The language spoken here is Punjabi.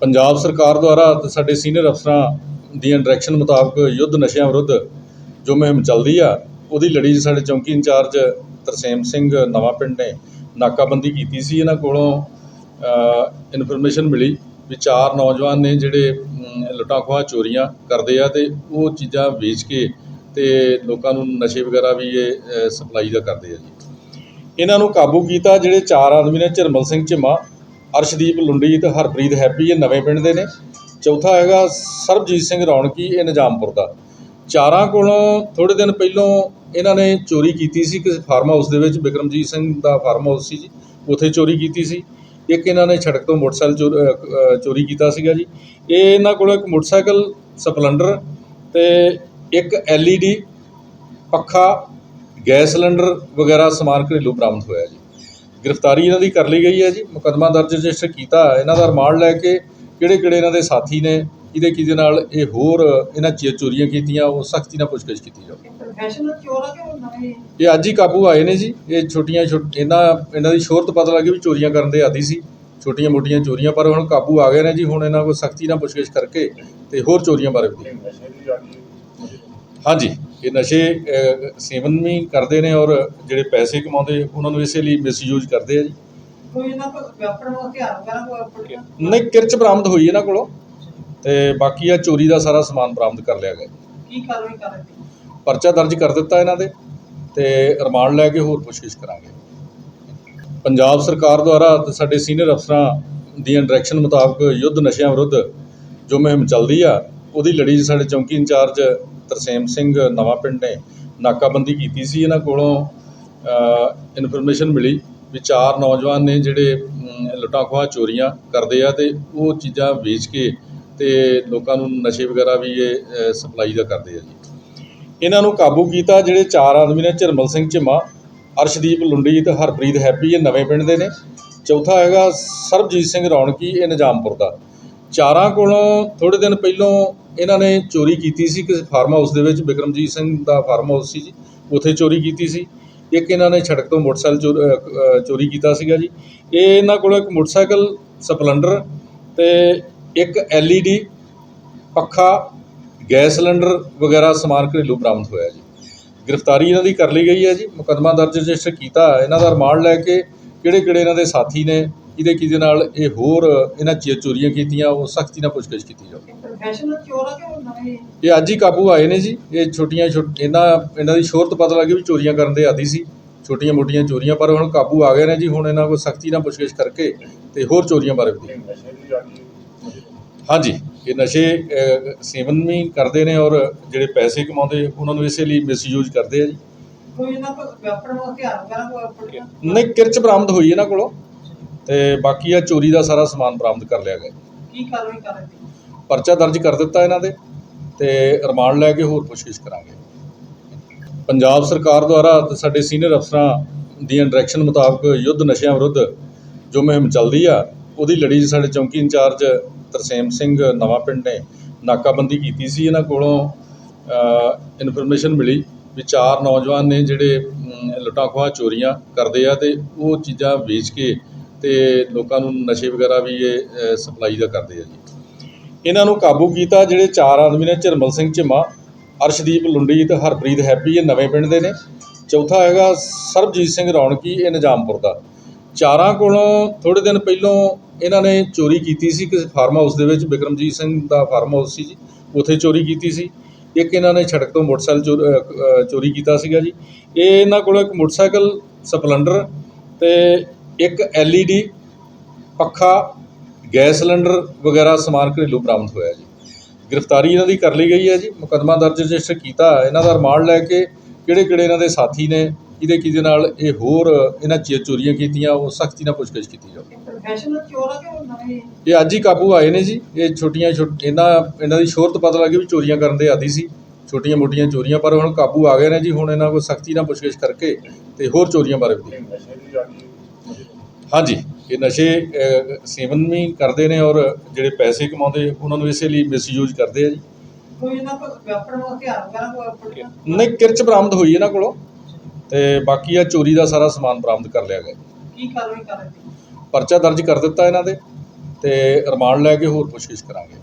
ਪੰਜਾਬ ਸਰਕਾਰ ਦੁਆਰਾ ਅਤੇ ਸਾਡੇ ਸੀਨੀਅਰ ਅਫਸਰਾਂ ਦੀਆਂ ਡਾਇਰੈਕਸ਼ਨ ਮੁਤਾਬਕ ਯੁੱਧ ਨਸ਼ਿਆਂ ਵਿਰੁੱਧ ਜੋ ਮੁਹਿੰਮ ਚੱਲਦੀ ਆ, ਉਹਦੀ ਲੜੀ 'ਚ ਸਾਡੇ ਚੌਂਕੀ ਇੰਚਾਰਜ ਤਰਸੇਮ ਸਿੰਘ ਨਵਾਂ ਪਿੰਡ ਨੇ ਨਾਕਾਬੰਦੀ ਕੀਤੀ ਸੀ। ਇਹਨਾਂ ਕੋਲੋਂ ਇਨਫੋਰਮੇਸ਼ਨ ਮਿਲੀ ਵੀ ਚਾਰ ਨੌਜਵਾਨ ਨੇ ਜਿਹੜੇ ਲੁੱਟਾਂ ਖੋਹਾਂ ਚੋਰੀਆਂ ਕਰਦੇ ਆ ਤੇ ਉਹ ਚੀਜ਼ਾਂ ਵੇਚ ਕੇ ਤੇ ਲੋਕਾਂ ਨੂੰ ਨਸ਼ੇ ਵਗੈਰਾ ਵੀ ਇਹ ਸਪਲਾਈ ਦਾ ਕਰਦੇ ਆ ਜੀ। ਇਹਨਾਂ ਨੂੰ ਕਾਬੂ ਕੀਤਾ ਜਿਹੜੇ ਚਾਰ ਆਦਮੀ ਨੇ, ਝਰਮਲ ਸਿੰਘ ਝਿਮਾ ਅਰਸ਼ਦੀਪ ਲੁੰਡੀ ਤੇ ਹਰਪ੍ਰੀਤ ਹੈਪੀ, ਇਹ ਨਵੇਂ ਪਿੰਡ ਦੇ ਨੇ। ਚੌਥਾ ਹੈਗਾ ਸਰਬਜੀਤ ਸਿੰਘ ਰੌਣਕੀ, ਇਹ ਨਿਜ਼ਾਮਪੁਰ ਦਾ। ਚਾਰਾਂ ਕੋਲੋਂ ਥੋੜੇ ਦਿਨ ਪਹਿਲੋਂ ਇਹਨਾਂ ਨੇ ਚੋਰੀ ਕੀਤੀ ਸੀ, ਕਿਸੇ ਫਾਰਮ ਹਾਊਸ ਦੇ ਵਿੱਚ, ਬਿਕਰਮਜੀਤ ਸਿੰਘ ਦਾ ਫਾਰਮ ਹਾਊਸ ਸੀ ਜੀ, ਉੱਥੇ ਚੋਰੀ ਕੀਤੀ ਸੀ। ਇੱਕ ਇਹਨਾਂ ਨੇ ਸੜਕ ਤੋਂ ਮੋਟਰਸਾਈਕਲ ਚੋਰ- ਚੋਰੀ ਕੀਤਾ ਸੀਗਾ ਜੀ। ਇਹ ਇਹਨਾਂ ਕੋਲੋਂ ਇੱਕ ਮੋਟਰਸਾਈਕਲ ਸਪਲੈਂਡਰ ਤੇ ਇੱਕ LED ਪੱਖਾ, ਗੈਸ ਸਿਲੰਡਰ ਵਗੈਰਾ ਸਮਾਨ ਘਰੇਲੂ ਬਰਾਮਦ ਹੋਇਆ ਜੀ। ਗ੍ਰਿਫਤਾਰੀ ਇਹਨਾਂ ਦੀ ਕਰ ਲਈ ਗਈ ਹੈ ਜੀ ਮੁਕੱਦਮਾ ਦਰਜ ਰਜਿਸਟਰ ਕੀਤਾ ਇਹਨਾਂ ਦਾ ਰਿਮਾਂਡ ਲੈ ਕੇ ਕਿਹੜੇ ਕਿਹੜੇ ਇਹਨਾਂ ਦੇ ਸਾਥੀ ਨੇ ਕਿਹਦੇ ਕਿਹਦੇ ਨਾਲ ਇਹ ਹੋਰ ਇਹਨਾਂ ਚ ਚੋਰੀਆਂ ਕੀਤੀਆਂ ਉਹ ਸਖਤੀ ਨਾਲ ਪੁੱਛਗਿੱਛ ਕੀਤੀ ਜਾਵੇ ਪ੍ਰੋਫੈਸ਼ਨਲ ਚੋਰ ਆ ਕਿ ਉਹ ਨਵੇਂ? ਇਹ ਅੱਜ ਹੀ ਕਾਬੂ ਆਏ ਨੇ ਜੀ। ਇਹ ਛੋਟੀਆਂ ਛੋਟ- ਇਹਨਾਂ ਇਹਨਾਂ ਦੀ ਸ਼ੋਹਰਤ ਪਤਾ ਲੱਗੀ ਵੀ ਚੋਰੀਆਂ ਕਰਨ ਦੇ ਆਦੀ ਸੀ। ਛੋਟੀਆਂ ਮੋਟੀਆਂ ਚੋਰੀਆਂ ਪਰ ਹੁਣ ਕਾਬੂ ਆ ਗਏ ਨੇ ਜੀ। ਹੁਣ ਇਹਨਾਂ ਕੋਲ ਸਖਤੀ ਨਾਲ ਪੁੱਛਗਿੱਛ ਕਰਕੇ ਤੇ ਹੋਰ ਚੋਰੀਆਂ ਬਾਰੇ ਵੀ ਹਾਂਜੀ। ਇਹ ਨਸ਼ੇ ਸੇਵਨ ਵੀ ਕਰਦੇ ਨੇ ਔਰ ਜਿਹੜੇ ਪੈਸੇ ਕਮਾਉਂਦੇ ਉਹਨਾਂ ਨੂੰ ਇਸੇ ਲਈ ਮਿਸਯੂਜ਼ ਕਰਦੇ ਆ ਜੀ। ਕੋਈ ਇਹਨਾਂ ਕੋਲ ਵੈਪਨ ਹਥਿਆਰ ਵਗੈਰਾ ਕੋਈ ਆਪਣਾ ਨਹੀਂ ਕਿਰਚ ਬਰਾਮਦ ਹੋਈ ਇਹਨਾਂ ਕੋਲੋਂ ਤੇ ਬਾਕੀ ਆ ਚੋਰੀ ਦਾ ਸਾਰਾ ਸਮਾਨ ਬਰਾਮਦ ਕਰ ਲਿਆ ਗਿਆ ਕੀ ਕਾਰਵਾਈ ਕਰ ਰਹੇ ਨੇ? ਪਰਚਾ ਦਰਜ ਕਰ ਦਿੱਤਾ ਇਹਨਾਂ ਦੇ ਤੇ ਰਿਮਾਂਡ ਲੈ ਕੇ ਹੋਰ ਪੁੱਛਗਿੱਛ ਕਰਾਂਗੇ। ਪੰਜਾਬ ਸਰਕਾਰ ਦੁਆਰਾ ਸਾਡੇ ਸੀਨੀਅਰ ਅਫਸਰਾਂ ਦੀਆਂ ਡਾਇਰੈਕਸ਼ਨ ਮੁਤਾਬਕ ਯੁੱਧ ਨਸ਼ਿਆਂ ਵਿਰੁੱਧ ਜੋ ਮੁਹਿੰਮ ਚੱਲਦੀ ਆ ਉਹਦੀ ਲੜੀ ਸਾਡੇ ਚੌਂਕੀ ਇੰਚਾਰਜ ਤਰਸੇਮ ਸਿੰਘ ਨਵਾਂ ਪਿੰਡ ਨੇ ਨਾਕਾਬੰਦੀ ਕੀਤੀ ਸੀ। ਇਹਨਾਂ ਕੋਲੋਂ ਇਨਫੋਰਮੇਸ਼ਨ ਮਿਲੀ ਵੀ ਚਾਰ ਨੌਜਵਾਨ ਨੇ ਜਿਹੜੇ ਅਮ, ਲੁੱਟਾਂ ਖੋਹਾਂ ਚੋਰੀਆਂ ਕਰਦੇ ਆ ਤੇ ਉਹ ਚੀਜ਼ਾਂ ਵੇਚ ਕੇ ਤੇ ਲੋਕਾਂ ਨੂੰ ਨਸ਼ੇ ਵਗੈਰਾ ਵੀ ਇਹ ਸਪਲਾਈ ਦਾ ਕਰਦੇ ਆ ਜੀ। ਇਹਨਾਂ ਨੂੰ ਕਾਬੂ ਕੀਤਾ ਜਿਹੜੇ ਚਾਰ ਆਦਮੀ ਨੇ ਝਰਮਲ ਸਿੰਘ ਝਿਮਾ ਅਰਸ਼ਦੀਪ ਲੁੰਡੀ ਤੇ ਹਰਪ੍ਰੀਤ ਹੈਪੀ ਇਹ ਨਵੇਂ ਪਿੰਡ ਦੇ ਨੇ। ਚੌਥਾ ਹੈਗਾ ਸਰਬਜੀਤ ਸਿੰਘ ਰੌਣਕੀ ਇਹ ਨਿਜ਼ਾਮਪੁਰ ਦਾ। ਚਾਰਾਂ ਕੋਲੋਂ ਥੋੜੇ ਦਿਨ ਪਹਿਲੋਂ ਇਹਨਾਂ ਨੇ ਚੋਰੀ ਕੀਤੀ ਸੀ ਕਿਸੇ ਫਾਰਮ ਹਾਊਸ ਦੇ ਵਿੱਚ ਬਿਕਰਮਜੀਤ ਸਿੰਘ ਦਾ ਫਾਰਮ ਹਾਊਸ ਸੀ ਜੀ, ਉੱਥੇ ਚੋਰੀ ਕੀਤੀ ਸੀ। ਇੱਕ ਇਹਨਾਂ ਨੇ ਸੜਕ ਤੋਂ ਮੋਟਰਸਾਈਕਲ ਚੋਰ- ਚੋਰੀ ਕੀਤਾ ਸੀਗਾ ਜੀ। ਇਹ ਇਹਨਾਂ ਕੋਲੋਂ ਇੱਕ ਮੋਟਰਸਾਈਕਲ ਸਪਲੈਂਡਰ ਤੇ ਇੱਕ LED ਪੱਖਾ, ਗੈਸ ਸਿਲੰਡਰ ਵਗੈਰਾ ਸਮਾਨ ਘਰੇਲੂ ਬਰਾਮਦ ਹੋਇਆ ਜੀ। ਗ੍ਰਿਫਤਾਰੀ ਇਹਨਾਂ ਦੀ ਕਰ ਲਈ ਗਈ ਹੈ ਜੀ। ਮੁਕੱਦਮਾ ਦਰਜ ਰਜਿਸਟਰ ਕੀਤਾ ਇਹਨਾਂ ਦਾ ਰਿਮਾਂਡ ਲੈ ਕੇ ਕਿਹੜੇ ਕਿਹੜੇ ਇਹਨਾਂ ਦੇ ਸਾਥੀ ਨੇ ਕਿਹਦੇ ਕਿਹਦੇ ਨਾਲ ਇਹ ਹੋਰ ਇਹਨਾਂ ਚ ਚੋਰੀਆਂ ਕੀਤੀਆਂ ਉਹ ਸਖਤੀ ਨਾਲ ਪੁੱਛਗਿੱਛ ਕੀਤੀ ਜਾਵੇ ਪ੍ਰੋਫੈਸ਼ਨਲ ਚੋਰ ਆ ਕਿ ਉਹ ਨਵੇਂ? ਇਹ ਅੱਜ ਹੀ ਕਾਬੂ ਆਏ ਨੇ ਜੀ। ਇਹ ਛੋਟੀਆਂ ਛੋਟ- ਇਹਨਾਂ ਇਹਨਾਂ ਦੀ ਸ਼ੋਹਰਤ ਪਤਾ ਲੱਗੀ ਵੀ ਚੋਰੀਆਂ ਕਰਨ ਦੇ ਆਦੀ ਸੀ। ਛੋਟੀਆਂ ਮੋਟੀਆਂ ਚੋਰੀਆਂ ਪਰ ਹੁਣ ਕਾਬੂ ਆ ਗਏ ਨੇ ਜੀ। ਹੁਣ ਇਹਨਾਂ ਕੋਲ ਸਖਤੀ ਨਾਲ ਪੁੱਛਗਿੱਛ ਕਰਕੇ ਤੇ ਹੋਰ ਚੋਰੀਆਂ ਬਾਰੇ ਵੀ ਹਾਂਜੀ। ਇਹ ਨਸ਼ੇ ਅਹ, ਸੇਵਨ ਵੀ ਕਰਦੇ ਨੇ ਔਰ ਜਿਹੜੇ ਪੈਸੇ ਕਮਾਉਂਦੇ ਉਹਨਾਂ ਨੂੰ ਇਸੇ ਲਈ ਮਿਸਯੂਜ਼ ਕਰਦੇ ਆ ਜੀ। ਕੋਈ ਇਹਨਾਂ ਕੋਲ ਵੈਪਨ ਹਥਿਆਰ ਵਗੈਰਾ ਕੋਈ ਆਪਣਾ? ਨਹੀਂ ਕਿਰਚ ਬਰਾਮਦ ਹੋਈ ਇਹਨਾਂ ਕੋਲੋਂ। ਤੇ ਬਾਕੀ ਆ ਚੋਰੀ ਦਾ ਸਾਰਾ ਸਮਾਨ ਬਰਾਮਦ ਕਰ ਲਿਆ ਗਿਆ। ਕੀ ਕਾਰਵਾਈ ਕਰ ਰਹੇ ਨੇ? ਪਰਚਾ ਦਰਜ ਕਰ ਦਿੱਤਾ ਇਹਨਾਂ ਦੇ ਤੇ ਰਿਮਾਂਡ ਲੈ ਕੇ ਹੋਰ ਪੁੱਛਗਿੱਛ ਕਰਾਂਗੇ। ਪੰਜਾਬ ਸਰਕਾਰ ਦੁਆਰਾ ਤੇ ਸਾਡੇ ਸੀਨੀਅਰ ਅਫਸਰਾਂ ਦੀਆਂ ਡਾਇਰੈਕਸ਼ਨ ਮੁਤਾਬਕ ਯੁੱਧ ਨਸ਼ਿਆਂ ਵਿਰੁੱਧ ਜੋ ਮੁਹਿੰਮ ਚੱਲਦੀ ਆ ਉਹਦੀ ਲੜੀ 'ਚ ਸਾਡੇ ਚੌਂਕੀ ਇੰਚਾਰਜ ਤਰਸੇਮ ਸਿੰਘ ਨਵਾਂ ਪਿੰਡ ਨੇ ਨਾਕਾਬੰਦੀ ਕੀਤੀ ਸੀ। ਇਹਨਾਂ ਕੋਲੋਂ ਇਨਫੋਰਮੇਸ਼ਨ ਮਿਲੀ ਵੀ ਚਾਰ ਨੌਜਵਾਨ ਨੇ ਜਿਹੜੇ ਲੁੱਟਾਂ ਖੋਹਾਂ ਚੋਰੀਆਂ ਕਰਦੇ ਆ ਤੇ ਉਹ ਚੀਜ਼ਾਂ ਵੇਚ ਕੇ ਅਤੇ ਲੋਕਾਂ ਨੂੰ ਨਸ਼ੇ ਵਗੈਰਾ ਵੀ ਇਹ ਸਪਲਾਈ ਦਾ ਕਰਦੇ ਆ ਜੀ। ਇਹਨਾਂ ਨੂੰ ਕਾਬੂ ਕੀਤਾ ਜਿਹੜੇ ਚਾਰ ਆਦਮੀ ਨੇ, ਝਰਮਲ ਸਿੰਘ ਝਿਮਾ, ਅਰਸ਼ਦੀਪ ਲੁੰਡੀ ਤੇ ਹਰਪ੍ਰੀਤ ਹੈਪੀ, ਇਹ ਨਵੇਂ ਪਿੰਡ ਦੇ ਨੇ। ਚੌਥਾ ਹੈਗਾ ਸਰਬਜੀਤ ਸਿੰਘ ਰੌਣਕੀ, ਇਹ ਨਿਜ਼ਾਮਪੁਰ ਦਾ। ਚਾਰਾਂ ਕੋਲੋਂ ਥੋੜੇ ਦਿਨ ਪਹਿਲੋਂ ਇਹਨਾਂ ਨੇ ਚੋਰੀ ਕੀਤੀ ਸੀ, ਕਿਸੇ ਫਾਰਮ ਹਾਊਸ ਦੇ ਵਿੱਚ, ਬਿਕਰਮਜੀਤ ਸਿੰਘ ਦਾ ਫਾਰਮ ਹਾਊਸ ਸੀ ਜੀ, ਉੱਥੇ ਚੋਰੀ ਕੀਤੀ ਸੀ। ਇੱਕ ਇਹਨਾਂ ਨੇ ਸੜਕ ਤੋਂ ਮੋਟਰਸਾਈਕਲ ਚੋਰ- ਚੋਰੀ ਕੀਤਾ ਸੀਗਾ ਜੀ। ਇਹ ਇਹਨਾਂ ਕੋਲੋਂ ਇੱਕ ਮੋਟਰਸਾਈਕਲ ਸਪਲੈਂਡਰ ਤੇ ਇੱਕ LED ਪੱਖਾ ਗੈਸ ਸਿਲੰਡਰ ਵਗੈਰਾ ਸਮਾਨ ਘਰੇਲੂ ਬਰਾਮਦ ਹੋਇਆ ਜੀ। ਗ੍ਰਿਫਤਾਰੀ ਇਹਨਾਂ ਦੀ ਕਰ ਲਈ ਗਈ ਹੈ ਜੀ। ਮੁਕੱਦਮਾ ਦਰਜ ਰਜਿਸਟਰ ਕੀਤਾ ਇਹਨਾਂ ਦਾ ਰਿਮਾਂਡ ਲੈ ਕੇ ਕਿਹੜੇ ਕਿਹੜੇ ਇਹਨਾਂ ਦੇ ਸਾਥੀ ਨੇ ਕਿਹਦੇ ਕਿਹਦੇ ਨਾਲ ਇਹ ਹੋਰ ਇਹਨਾਂ ਚ ਚੋਰੀਆਂ ਕੀਤੀਆਂ ਉਹ ਸਖਤੀ ਨਾਲ ਪੁੱਛਗਿੱਛ ਕੀਤੀ ਜਾਵੇ ਪ੍ਰੋਫੈਸ਼ਨਲ ਚੋਰ ਆ ਕਿ ਉਹ ਨਵੇਂ? ਇਹ ਅੱਜ ਹੀ ਕਾਬੂ ਆਏ ਨੇ ਜੀ। ਇਹ ਛੋਟੀਆਂ ਛੋਟ ਇਹਨਾਂ ਇਹਨਾਂ ਦੀ ਸ਼ੋਹਰਤ ਪਤਾ ਲੱਗੀ ਵੀ ਚੋਰੀਆਂ ਕਰਨ ਦੇ ਆਦੀ ਸੀ। ਛੋਟੀਆਂ ਮੋਟੀਆਂ ਚੋਰੀਆਂ ਪਰ ਹੁਣ ਕਾਬੂ ਆ ਗਏ ਨੇ ਜੀ। ਹੁਣ ਇਹਨਾਂ ਕੋਲ ਸਖਤੀ ਨਾਲ ਪੁੱਛਗਿੱਛ ਕਰਕੇ ਤੇ ਹੋਰ ਚੋਰੀਆਂ ਬਾਰੇ ਵੀ ਹਾਂਜੀ ਇਹ ਨਸ਼ੇ ਸੇਵਨ ਵੀ ਕਰਦੇ ਨੇ ਔਰ ਜਿਹੜੇ ਪੈਸੇ ਕਮਾਉਂਦੇ ਉਹਨਾਂ ਨੂੰ ਇਸੇ ਲਈ ਮਿਸਯੂਜ਼ ਕਰਦੇ ਆ ਜੀ। ਕੋਈ ਇਹਨਾਂ ਕੋਲ ਵੈਪਨ ਹਥਿਆਰ ਵਗੈਰਾ ਕੋਈ ਨਹੀਂ ਕਿਰਚ ਬਰਾਮਦ ਹੋਈ ਇਹਨਾਂ ਕੋਲੋਂ ਤੇ ਬਾਕੀ ਆ ਚੋਰੀ ਦਾ ਸਾਰਾ ਸਮਾਨ ਬਰਾਮਦ ਕਰ ਲਿਆ ਗਿਆ। ਕੀ ਕਾਰਵਾਈ ਕਰ ਰਹੇ ਪਰਚਾ ਦਰਜ ਕਰ ਦਿੱਤਾ ਇਹਨਾਂ ਦੇ ਤੇ ਰਿਮਾਂਡ ਲੈ ਕੇ ਹੋਰ ਪੁੱਛਗਿੱਛ ਕਰਾਂਗੇ।